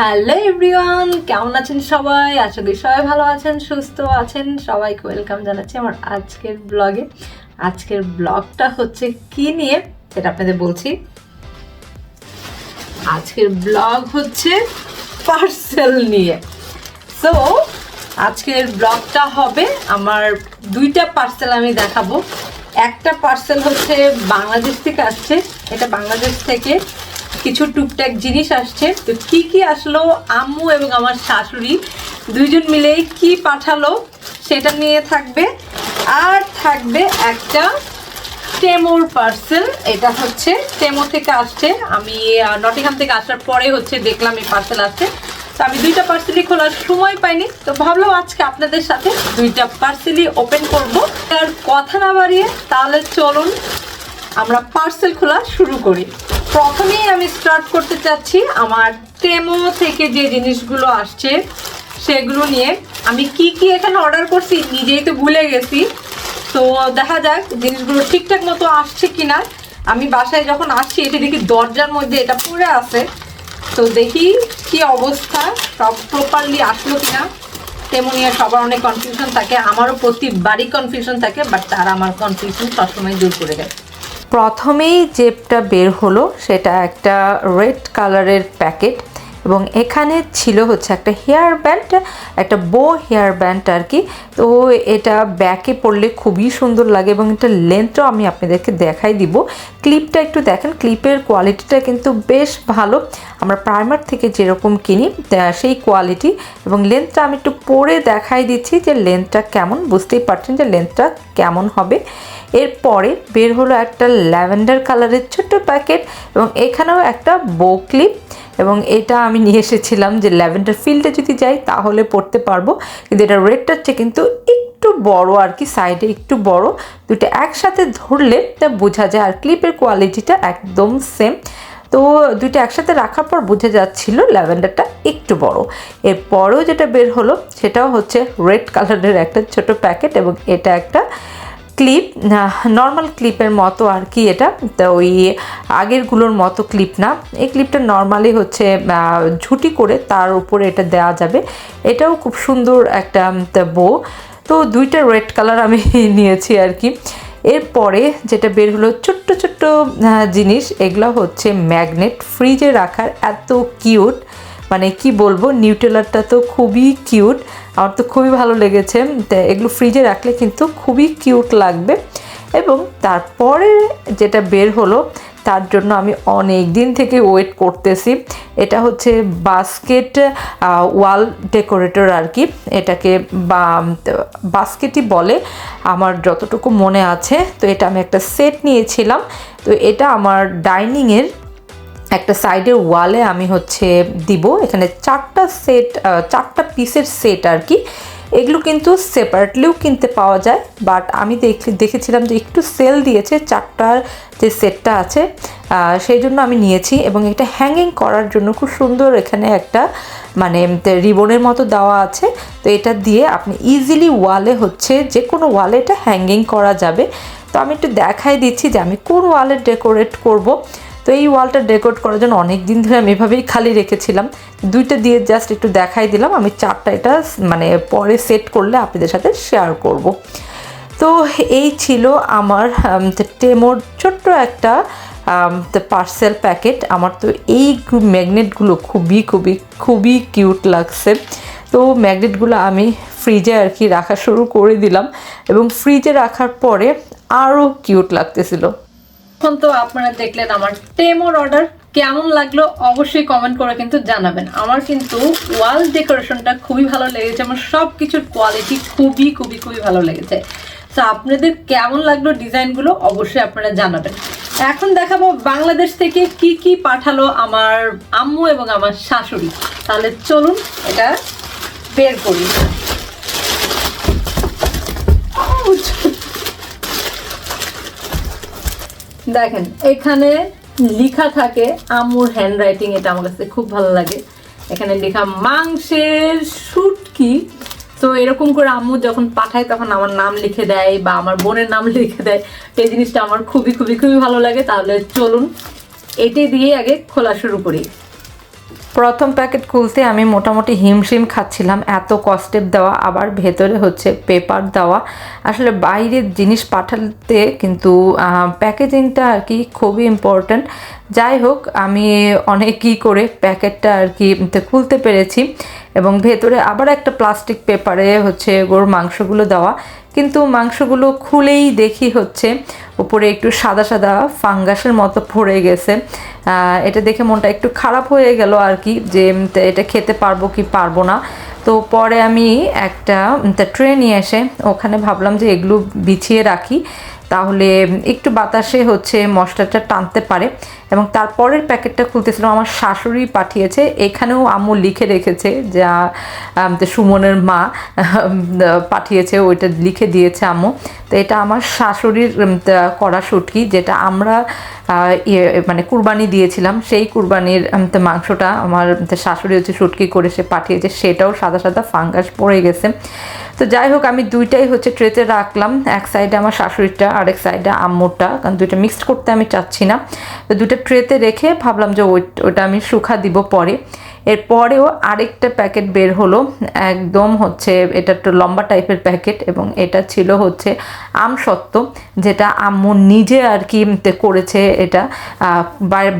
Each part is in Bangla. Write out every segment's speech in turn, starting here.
হ্যালো এভরিওয়ান কেমন আছেন সবাই? আশা করি সবাই ভালো আছেন, সুস্থ আছেন। সবাইকে ওয়েলকাম জানাচ্ছি আমার আজকের ব্লগে আজকের ব্লগটা হচ্ছে কি নিয়ে? সেটা আপনাদের বলছি। আজকের ব্লগ হচ্ছে পার্সেল নিয়ে। সো আজকের ব্লগটা হবে আমার দুইটা পার্সেল আমি দেখাবো। একটা পার্সেল হচ্ছে বাংলাদেশ থেকে আসছে। এটা বাংলাদেশ থেকে কিছু টুকটাক জিনিস আসছে। তো কি কি আসলো আম্মু এবং আমার শাশুড়ি? দুইজন মিলে কি পাঠালো সেটা নিয়ে থাকবে। আর থাকবে একটা টেমোর পার্সেল। এটা হচ্ছে টেমো থেকে আসছে। আমি নটিহাম থেকে আসার পরে হচ্ছে দেখলাম এই পার্সেল আসছে। তো আমি দুইটা পার্সেলই খোলার সময় পাইনি। তো ভাবলাম আজকে আপনাদের সাথে দুইটা পার্সেলই ওপেন করব। আর কথা না বাড়িয়ে তাহলে চলুন আমরা পার্সেল খোলা শুরু করি। প্রথমেই আমি স্টার্ট করতে চাচ্ছি আমার টেমো থেকে যে জিনিসগুলো আসছে, সেগুলো নিয়ে। আমি কি কি এখানে অর্ডার করছি নিজেই তো ভুলে গেছি। তো দেখা যাক জিনিসগুলো ঠিকঠাক মতো আসছে কিনা। আমি বাসায় যখন আসছি, এটি দেখি দরজার মধ্যে এটা পড়ে আছে। তো দেখি কি অবস্থা, সব প্রপারলি আসলো কিনা। তেমনি সবার অনেক কনফিউশন থাকে, আমারও প্রতিবারই কনফিউশন থাকে বাট তারা আমার কনফিউশন সবসময় দূর করে দেয়। প্রথমেই জেপটা বের হলো, সেটা একটা রেড কালারের প্যাকেট এবং এখানে ছিল হচ্ছে একটা হেয়ার ব্যান্ড, একটা বো হেয়ার ব্যান্ড আর কি তো এটা ব্যাকে পড়লে খুবই সুন্দর লাগে এবং এটা লেন্থও আমি আপনাদেরকে দেখাই দিব। ক্লিপটা একটু দেখেন, ক্লিপের কোয়ালিটিটা কিন্তু বেশ ভালো। আমরা প্রাইমার থেকে যেরকম কিনি সেই কোয়ালিটি এবং লেন্থটা আমি একটু পরে দেখাই দিচ্ছি যে লেন্থটা কেমন, বুঝতেই পারছেন যে লেন্থটা কেমন হবে। এরপরে বের হলো একটা ল্যাভেন্ডার কালারের ছোট্ট প্যাকেট এবং এখানেও একটা বো ক্লিপ এবং এটা আমি নিয়ে এসেছিলাম যে ল্যাভেন্ডার ফিল্ডে যদি যাই তাহলে পড়তে পারব। কিন্তু এটা রেডটা হচ্ছে কিন্তু একটু বড় আর কি সাইডে একটু বড়। দুটো একসাথে ধরলে তা বোঝা যায় আর ক্লিপের কোয়ালিটিটা একদম সেম তো দুইটা একসাথে রাখার পর বোঝা যাচ্ছিল ল্যাভেন্ডারটা একটু বড়। এরপরেও যেটা বের হলো সেটাও হচ্ছে রেড কালারের একটা ছোট প্যাকেট এবং এটা একটা ক্লিপ নর্মাল ক্লিপের মতো আর কি এটা। তো ওই আগেরগুলোর মতো ক্লিপ না। এই ক্লিপটা নর্মালি হচ্ছে ঝুটি করে তার উপরে এটা দেওয়া যাবে। এটাও খুব সুন্দর একটা বো তো দুইটা রেড কালার আমি নিয়েছি আর কি। এরপরে যেটা বের হলো ছোট্ট ছোট্ট জিনিস, এগুলো হচ্ছে ম্যাগনেট ফ্রিজে রাখার এত কিউট মানে কি বলব নিউটেলারটা তো খুবই কিউট, আমার তো খুবই ভালো লেগেছে। এগুলো ফ্রিজে রাখলে কিন্তু খুবই কিউট লাগবে। এবং তারপরে যেটা বের হলো, তার জন্য আমি অনেক দিন থেকে ওয়েট করতেছি। এটা হচ্ছে বাস্কেট ওয়াল ডেকোরেটর আর কি। এটাকে বাস্কেটই বলে, আমার যতটুকু মনে আছে। তো এটা আমি একটা সেট নিয়েছিলাম। তো এটা আমার ডাইনিংয়ের একটা সাইডের ওয়ালে আমি হচ্ছে দিব। এখানে চারটা সেট চারটা পিসের সেট আর কি। এগুলো কিন্তু সেপারেটলিও কিনতে পাওয়া যায়, বাট আমি দেখ- দেখেছিলাম যে একটু সেল দিয়েছে চারটার যে সেটটা আছে সেই জন্য আমি নিয়েছি এবং এটা হ্যাঙ্গিং করার জন্য খুব সুন্দর এখানে একটা মানে রিবনের মতো দেওয়া আছে। তো এটা দিয়ে আপনি ইজিলি ওয়ালে হচ্ছে যে কোনো ওয়ালে এটা হ্যাঙ্গিং করা যাবে। তো আমি একটু দেখাই দিচ্ছি যে আমি কোন ওয়ালে ডেকোরেট করব। তো এই ওয়ালটা ডেকোরেট করার জন্য অনেক দিন ধরে আমি এভাবেই খালি রেখেছিলাম। দুইটা দিয়ে জাস্ট একটু দেখাই দিলাম। আমি চারটা এটা মানে পরে সেট করলে আপনাদের সাথে শেয়ার করব। তো এই ছিল আমার টেমোর ছোট্ট একটা পার্সেল প্যাকেট আমার তো এই ম্যাগনেটগুলো খুবই খুবই খুবই কিউট লাগছে। তো ম্যাগনেটগুলো আমি ফ্রিজে আর কি রাখা শুরু করে দিলাম এবং ফ্রিজে রাখার পরে আরও কিউট লাগতেছিল। এখন তো আপনারা দেখলেন আমার টেমোর অর্ডার কেমন লাগল অবশ্যই কমেন্ট করে কিন্তু জানাবেন। আমার কিন্তু ওয়াল ডেকোরেশনটা খুবই ভালো লেগেছে আমার সব কিছুর কোয়ালিটি খুবই খুবই খুবই ভালো লেগেছে। তো আপনাদের কেমন লাগল ডিজাইনগুলো অবশ্যই আপনারা জানাবেন। এখন দেখাবো বাংলাদেশ থেকে কি কি পাঠালো আমার আম্মু এবং আমার শাশুড়ি। তাহলে চলুন এটা বের করি। দেখেন, এখানে লেখা থাকে আমুর হ্যান্ড রাইটিং এটা আমার কাছে খুব ভালো লাগে। এখানে লেখা, মাংসের সুটকি তো এরকম করে আম্মু যখন পাঠায়, তখন আমার নাম লিখে দেয় বা আমার বোনের নাম লিখে দেয়। এই জিনিসটা আমার খুবই খুবই খুবই ভালো লাগে। তাহলে চলুন, এটি দিয়ে আগে খোলা শুরু করি। প্রথম প্যাকেট খুলতে আমি মোটামুটি হিমশিম খাচ্ছিলাম। এত কস্টেপ দেওয়া, আবার ভেতরে হচ্ছে পেপার দেওয়া। আসলে বাইরের জিনিস পাঠাতে কিন্তু প্যাকেজিংটা আর কি খুবই ইম্পর্ট্যান্ট যাই হোক, আমি অনেকই করে প্যাকেটটা আর কি খুলতে পেরেছি এবং ভেতরে আবার একটা প্লাস্টিক পেপারে হচ্ছে গরুর মাংসগুলো দেওয়া। কিন্তু মাংসগুলো খুলেই দেখি হচ্ছে উপরে একটু সাদা সাদা ফাঙ্গাসের মতো পড়ে গেছে। এটা দেখে মনটা একটু খারাপ হয়ে গেল আর কি যে এটা খেতে পারব কি পারব না। তো পরে আমি একটা ট্রে নিয়ে এসে ওখানে ভাবলাম যে এগুলো বিছিয়ে রাখি। তাহলে একটু বাতাসে হচ্ছে মশলাটা টানতে পারে। এবং তারপরের প্যাকেটটা খুলতেছিলাম, আমার শাশুড়ি পাঠিয়েছে। এখানেও আম্মু লিখে রেখেছে, যা সুমনের মা পাঠিয়েছে, ওইটা লিখে দিয়েছে আম্মু। তো এটা আমার শাশুড়ির করা শুটকি যেটা আমরা মানে কুরবানি দিয়েছিলাম। সেই কুরবানির মাংসটা আমার শাশুড়ি হচ্ছে শুটকি করে সে পাঠিয়েছে। সেটাও সাদা সাদা ফাঙ্গাস পড়ে গেছে। তো যাই হোক, আমি দুইটাই হচ্ছে ট্রেতে রাখলাম। এক সাইডে আমার শাশুড়িটা, আরেক সাইডে আম্মুরটা কারণ দুইটা মিক্সড করতে আমি চাচ্ছি না। তো দুইটা ট্রেতে রেখে ভাবলাম যে ওই ওটা আমি শুকা দিব পরে। এরপরেও আরেকটা প্যাকেট বের হলো। একদম হচ্ছে এটা একটু লম্বা টাইপের প্যাকেট এবং এটা ছিল হচ্ছে আমসত্ত্ব, যেটা আম্মু নিজে আর কি করেছে এটা।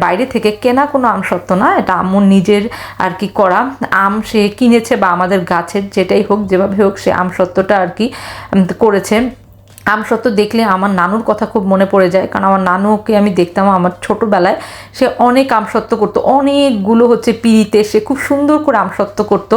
বাইরে থেকে কেনা কোনো আম আমসত্ত্ব না, এটা আম্মু নিজের আর কি করা। আম সে কিনেছে বা আমাদের গাছের যেটাই হোক, যেভাবে হোক সে আম আমসত্ত্বটা আর কি করেছে। আমসত্ত্ব দেখলে আমার নানুর কথা খুব মনে পড়ে যায়। কারণ আমার নানুকে আমি দেখতাম আমার ছোটোবেলায় সে অনেক আম আমসত্ত্ব করতো। অনেকগুলো হচ্ছে পিড়িতে সে খুব সুন্দর করে আমসত্ত্ব করতো।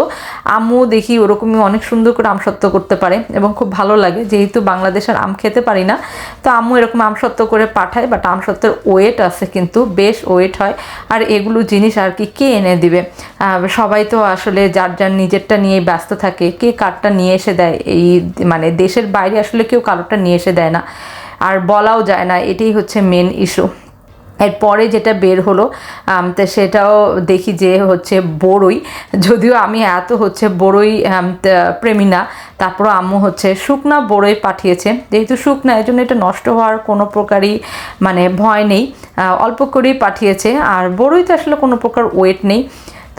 আম্মু দেখি ওরকমই অনেক সুন্দর করে আমসত্ত্ব করতে পারে এবং খুব ভালো লাগে। যেহেতু বাংলাদেশের আম খেতে পারি না, তো আম্মু এরকম আমসত্ত্ব করে পাঠায় বাট আমসত্ত্বের ওয়েট আছে কিন্তু বেশ ওয়েট হয়। আর এগুলো জিনিস আর কি, কে এনে দিবে? সবাই তো আসলে যার যার নিজেরটা নিয়ে ব্যস্ত থাকে, কে কারটা নিয়ে এসে দেয়? এই মানে দেশের বাইরে আসলে কেউ কারোরটা নিয়ে এসে দেয় না। আর বলাও যায় না, এটাই হচ্ছে মেন ইস্যু এরপরে যেটা বের হলো তো সেটাও দেখি যে হচ্ছে বড়ই। যদিও আমি এত হচ্ছে বড়ই প্রেমী না তারপরও আম্মু হচ্ছে শুকনা বড়ই পাঠিয়েছে। যেহেতু শুকনা এই জন্য এটা নষ্ট হওয়ার কোনো প্রকারই মানে ভয় নেই। অল্প করেই পাঠিয়েছে, আর বড়ই তো আসলে কোনো প্রকার ওয়েট নেই।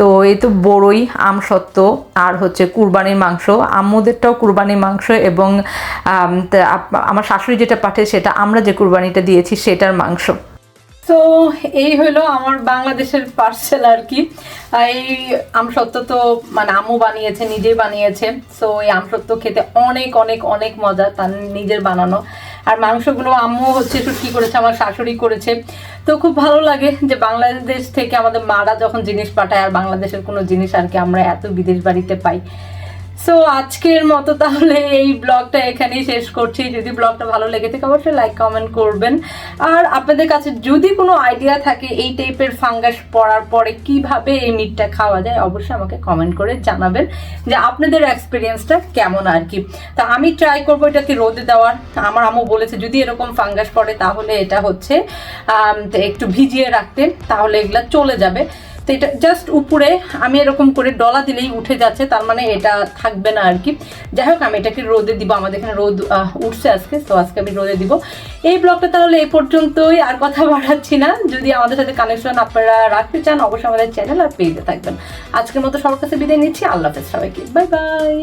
তো এই তো বড়ই আমসত্ত্ব আর হচ্ছে কুরবানির মাংস। আম্মুদেরটাও কুরবানির মাংস এবং আম, আমার শাশুড়ি যেটা পাঠে সেটা আমরা যে কুরবানিটা দিয়েছি সেটার মাংস। তো এই হলো আমার বাংলাদেশের পার্সেল আর কি। এই আমসত্ত্ব তো মানে আম্মু বানিয়েছে নিজেই বানিয়েছে। সো এই আমসত্ত্ব খেতে অনেক অনেক অনেক মজা তার নিজের বানানো। আর মাংসগুলো আম্মু হচ্ছে একটু কী করেছে, আমার শাশুড়ি করেছে। তো খুব ভালো লাগে যে বাংলাদেশ থেকে আমাদের মারা যখন জিনিস পাঠায়, আর বাংলাদেশের কোনো জিনিস আর কি আমরা এত বিদেশ বাড়িতে পাই। সো আজকের মতো তাহলে এই ব্লগটা এখানেই শেষ করছি। যদি ব্লগটা ভালো লেগে থাকে অবশ্যই লাইক কমেন্ট করবেন। আর আপনাদের কাছে যদি কোনো আইডিয়া থাকে এই টাইপের ফাঙ্গাস পড়ার পরে কীভাবে এই মিটটা খাওয়া যায় অবশ্যই আমাকে কমেন্ট করে জানাবেন যে আপনাদের এক্সপিরিয়েন্সটা কেমন আর কি। তা আমি ট্রাই করব এটাকে রোদে দেওয়ার। আমার আম্মু বলেছে যদি এরকম ফাঙ্গাস পড়ে তাহলে এটা হচ্ছে আম, একটু ভিজিয়ে রাখতে তাহলে এগুলা চলে যাবে। তো এটা জাস্ট উপরে আমি এরকম করে ডলা দিলেই উঠে যাচ্ছে, তার মানে এটা থাকবে না আর কি যাই হোক, আমি এটাকে রোদে দিব, আমাদের এখানে রোদ উঠছে আজকে, তো আজকে আমি রোদে দিব। এই ব্লগটা তাহলে এই পর্যন্তই, আর কথা বাড়াচ্ছি না। যদি আমাদের সাথে কানেকশন আপনারা রাখতে চান, অবশ্যই আমাদের চ্যানেল আর পেজে থাকবেন। আজকের মতো সবার কাছে বিদায় নিচ্ছি, আল্লাহ হাফেজ সবাইকে। Bye bye